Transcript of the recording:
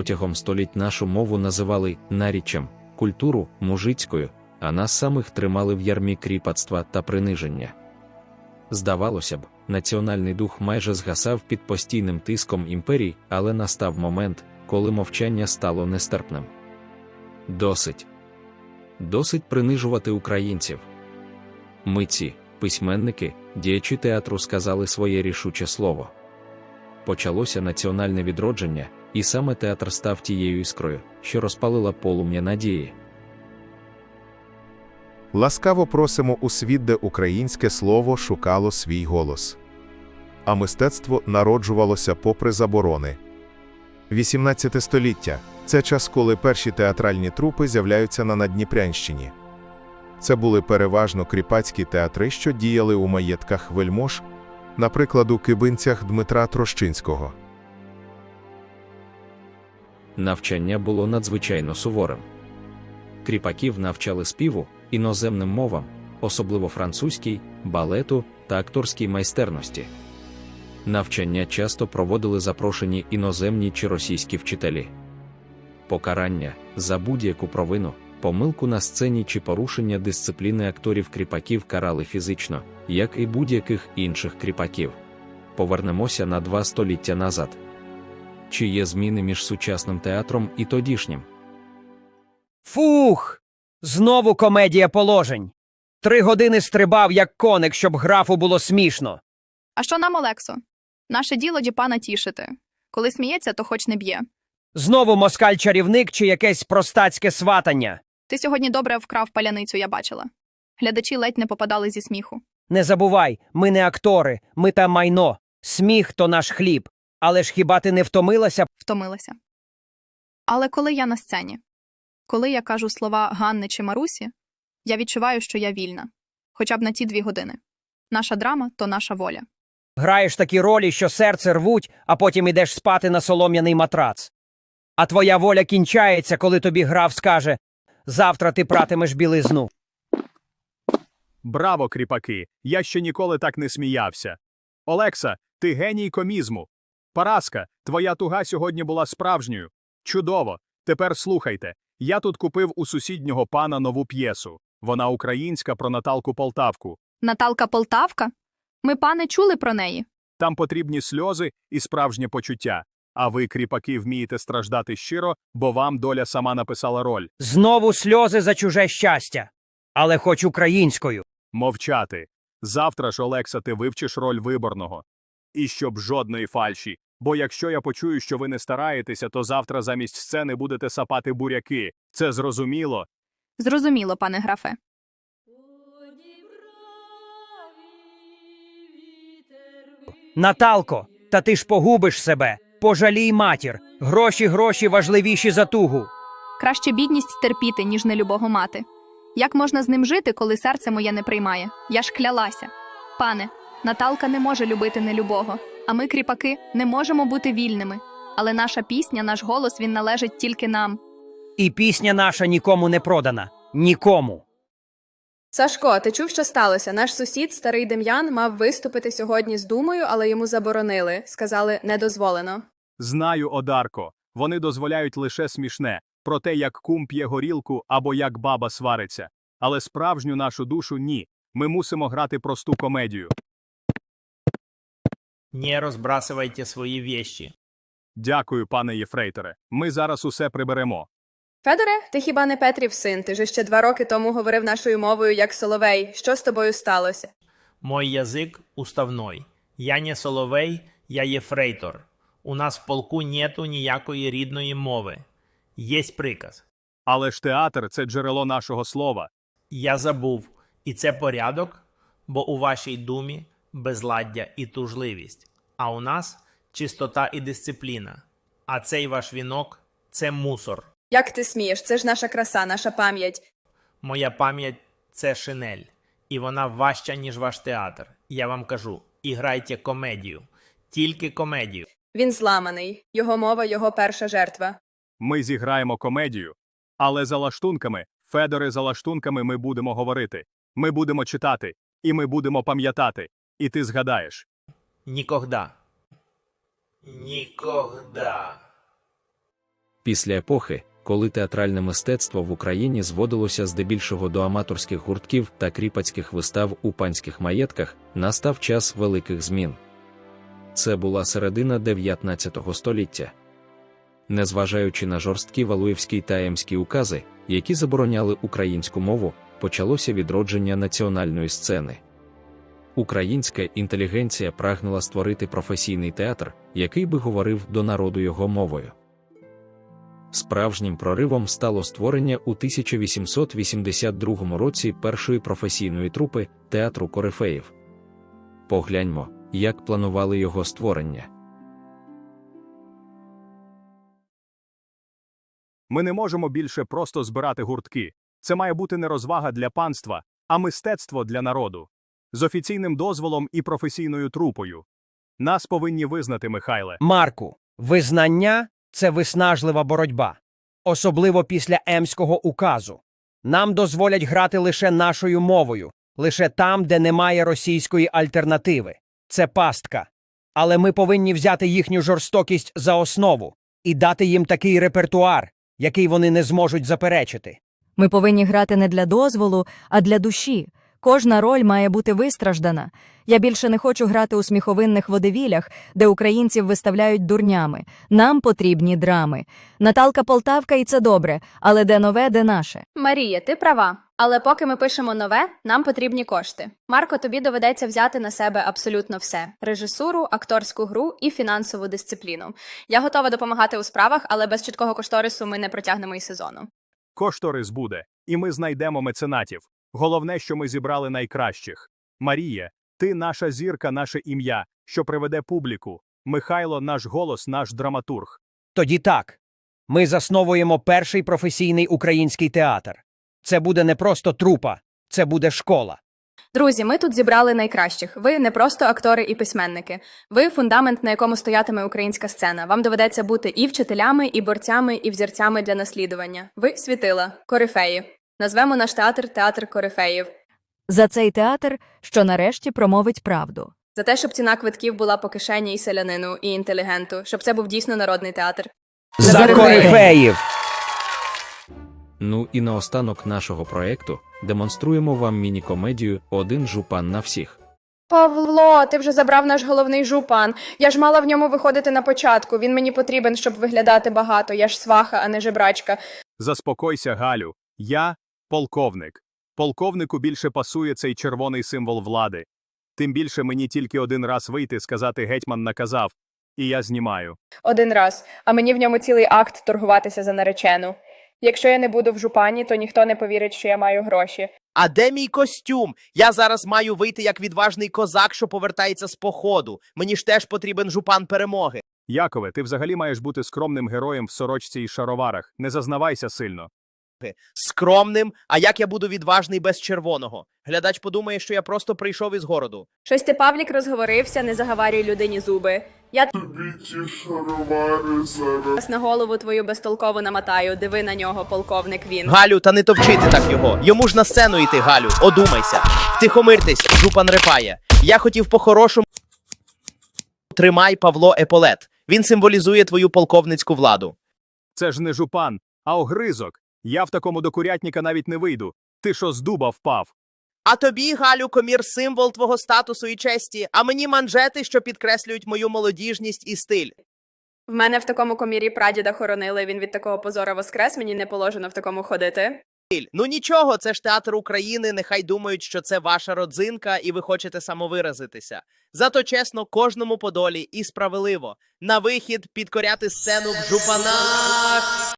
Протягом століть нашу мову називали наріччям, культуру мужицькою, а нас самих тримали в ярмі кріпацтва та приниження. Здавалося б, національний дух майже згасав під постійним тиском імперій, але настав момент, коли мовчання стало нестерпним. Досить. Досить принижувати українців. Митці, письменники, діячі театру сказали своє рішуче слово. Почалося національне відродження, і саме театр став тією іскрою, що розпалила полум'я надії. Ласкаво просимо у світ, де українське слово шукало свій голос. А мистецтво народжувалося попри заборони. 18 століття це час, коли перші театральні трупи з'являються на Надніпрянщині. Це були переважно кріпацькі театри, що діяли у маєтках вельмож, наприклад, у кибинцях Дмитра Трощинського. Навчання було надзвичайно суворим. Кріпаків навчали співу, іноземним мовам, особливо французькій, балету та акторській майстерності. Навчання часто проводили запрошені іноземні чи російські вчителі. Покарання за будь-яку провину, помилку на сцені чи порушення дисципліни акторів кріпаків карали фізично, як і будь-яких інших кріпаків. Повернемося на два століття назад. Чи є зміни між сучасним театром і тодішнім? Фух! Знову комедія положень. Три години стрибав, як коник, щоб графу було смішно. А що нам, Олексо? Наше діло діпана тішити. Коли сміється, то хоч не б'є. Знову москаль-чарівник чи якесь простацьке сватання. Ти сьогодні добре вкрав паляницю, я бачила. Глядачі ледь не попадали зі сміху. Не забувай, ми не актори, ми та майно. Сміх то наш хліб. Але ж хіба ти не втомилася? Втомилася. Але коли я на сцені, коли я кажу слова Ганни чи Марусі, я відчуваю, що я вільна. Хоча б на ті дві години. Наша драма то наша воля. Граєш такі ролі, що серце рвуть, а потім ідеш спати на солом'яний матрац. А твоя воля кінчається, коли тобі граф скаже завтра ти пратимеш білизну. Браво, кріпаки! Я ще ніколи так не сміявся. Олекса, ти геній комізму. Параска, твоя туга сьогодні була справжньою. Чудово. Тепер слухайте. Я тут купив у сусіднього пана нову п'єсу. Вона українська про Наталку Полтавку. Наталка Полтавка? Ми, пане, чули про неї. Там потрібні сльози і справжнє почуття. А ви, кріпаки, вмієте страждати щиро, бо вам доля сама написала роль. Знову сльози за чуже щастя. Але хоч українською. Мовчати. Завтра ж, Олекса, ти вивчиш роль виборного. І щоб жодної фальші. Бо якщо я почую, що ви не стараєтеся, то завтра замість сцени будете сапати буряки. Це зрозуміло. Зрозуміло, пане графе. Наталко, та ти ж погубиш себе. Пожалій матір. Гроші, гроші важливіші за тугу. Краще бідність терпіти, ніж нелюбого мати. Як можна з ним жити, коли серце моє не приймає? Я ж клялася. Пане, Наталка не може любити нелюбого, а ми, кріпаки, не можемо бути вільними. Але наша пісня, наш голос він належить тільки нам. І пісня наша нікому не продана. Нікому. Сашко, ти чув, що сталося? Наш сусід, старий Дем'ян, мав виступити сьогодні з думою, але йому заборонили. Сказали, не дозволено. Знаю, Одарко. Вони дозволяють лише смішне про те, як кум п'є горілку або як баба свариться. Але справжню нашу душу ні. Ми мусимо грати просту комедію. Не разбрасывайте свои вещи. Дякую, пане Єфрейторе. Ми зараз усе приберемо. Федоре, ти хіба не Петрів син? Ти же ще два роки тому говорив нашою мовою як Соловей. Що з тобою сталося? Мой язык уставной. Я не Соловей, я єфрейтор. У нас в полку нету ніякої рідної мови. Єсть приказ. Але ж театр це джерело нашого слова. Я забув, і це порядок, бо у вашій думі безладдя і тужливість, а у нас чистота і дисципліна. А цей ваш вінок це мусор. Як ти смієш? Це ж наша краса, наша пам'ять. Моя пам'ять це шинель, і вона важча, ніж ваш театр. Я вам кажу: іграйте комедію, тільки комедію. Він зламаний. Його мова, його перша жертва. Ми зіграємо комедію. Але за лаштунками, Федоре, за лаштунками ми будемо говорити. Ми будемо читати, і ми будемо пам'ятати. І ти згадаєш. Нікогда. Нікогда. Після епохи, коли театральне мистецтво в Україні зводилося здебільшого до аматорських гуртків та кріпацьких вистав у панських маєтках, настав час великих змін. Це була середина 19 століття. Незважаючи на жорсткі валуївські та емські укази, які забороняли українську мову, почалося відродження національної сцени. Українська інтелігенція прагнула створити професійний театр, який би говорив до народу його мовою. Справжнім проривом стало створення у 1882 році першої професійної трупи театру Корифеїв. Погляньмо, як планували його створення. Ми не можемо більше просто збирати гуртки. Це має бути не розвага для панства, а мистецтво для народу. З офіційним дозволом і професійною трупою. Нас повинні визнати, Михайле. Марку, визнання це виснажлива боротьба, особливо після Емського указу. Нам дозволять грати лише нашою мовою, лише там, де немає російської альтернативи. Це пастка. Але ми повинні взяти їхню жорстокість за основу і дати їм такий репертуар, який вони не зможуть заперечити. Ми повинні грати не для дозволу, а для душі. Кожна роль має бути вистраждана. Я більше не хочу грати у сміховинних водевілях, де українців виставляють дурнями. Нам потрібні драми. Наталка Полтавка, і це добре, але де нове, де наше. Марія, ти права. Але поки ми пишемо нове, нам потрібні кошти. Марко, тобі доведеться взяти на себе абсолютно все: режисуру, акторську гру і фінансову дисципліну. Я готова допомагати у справах, але без чіткого кошторису ми не протягнемо і сезону. Кошторис буде, і ми знайдемо меценатів. Головне, що ми зібрали найкращих. Марія, ти наша зірка, наше ім'я, що приведе публіку. Михайло, наш голос, наш драматург. Тоді так. Ми засновуємо перший професійний український театр. Це буде не просто трупа, це буде школа. Друзі, ми тут зібрали найкращих. Ви не просто актори і письменники. Ви фундамент, на якому стоятиме українська сцена. Вам доведеться бути і вчителями, і борцями, і взірцями для наслідування. Ви світила, корифеї. Назвемо наш театр Театр Корифеїв. За цей театр, що нарешті промовить правду. За те, щоб ціна квитків була по кишені і селянину, і інтелігенту, щоб це був дійсно народний театр. За За корифеїв! корифеїв! Ну і наостанок нашого проекту демонструємо вам міні-комедію Один жупан на всіх. Павло, ти вже забрав наш головний жупан. Я ж мала в ньому виходити на початку. Він мені потрібен, щоб виглядати багато. Я ж сваха, а не жебрачка. Заспокойся, Галю. Я полковник. Полковнику більше пасує цей червоний символ влади. Тим більше мені тільки один раз вийти, сказати гетьман наказав, і я знімаю. Один раз, а мені в ньому цілий акт торгуватися за наречену. Якщо я не буду в жупані, то ніхто не повірить, що я маю гроші. А де мій костюм? Я зараз маю вийти як відважний козак, що повертається з походу. Мені ж теж потрібен жупан перемоги. Якове, ти взагалі маєш бути скромним героєм в сорочці і шароварах. Не зазнавайся сильно. Скромним, а як я буду відважний без червоного? Глядач подумає, що я просто прийшов із городу. Щось ти, Павлік, розговорився, не заговарюй людині зуби. Я Тобі ті шаровари зараз. на голову твою безтолково намотаю. Диви на нього, полковник він. Галю, та не товчити так його. Йому ж на сцену йти, Галю. Одумайся. Втихомиртесь, жупан репає. Я хотів по-хорошому. Тримай Павло Еполет. Він символізує твою полковницьку владу. Це ж не жупан, а огризок. Я в такому до курятника навіть не вийду. Ти що з дуба впав? А тобі, Галю, комір символ твого статусу і честі, а мені манжети, що підкреслюють мою молодіжність і стиль. В мене в такому комірі прадіда хоронили. Він від такого позора воскрес. Мені не положено в такому ходити. Ну нічого, це ж театр України. Нехай думають, що це ваша родзинка, і ви хочете самовиразитися. Зато чесно, кожному по долі і справедливо. На вихід підкоряти сцену в жупанах.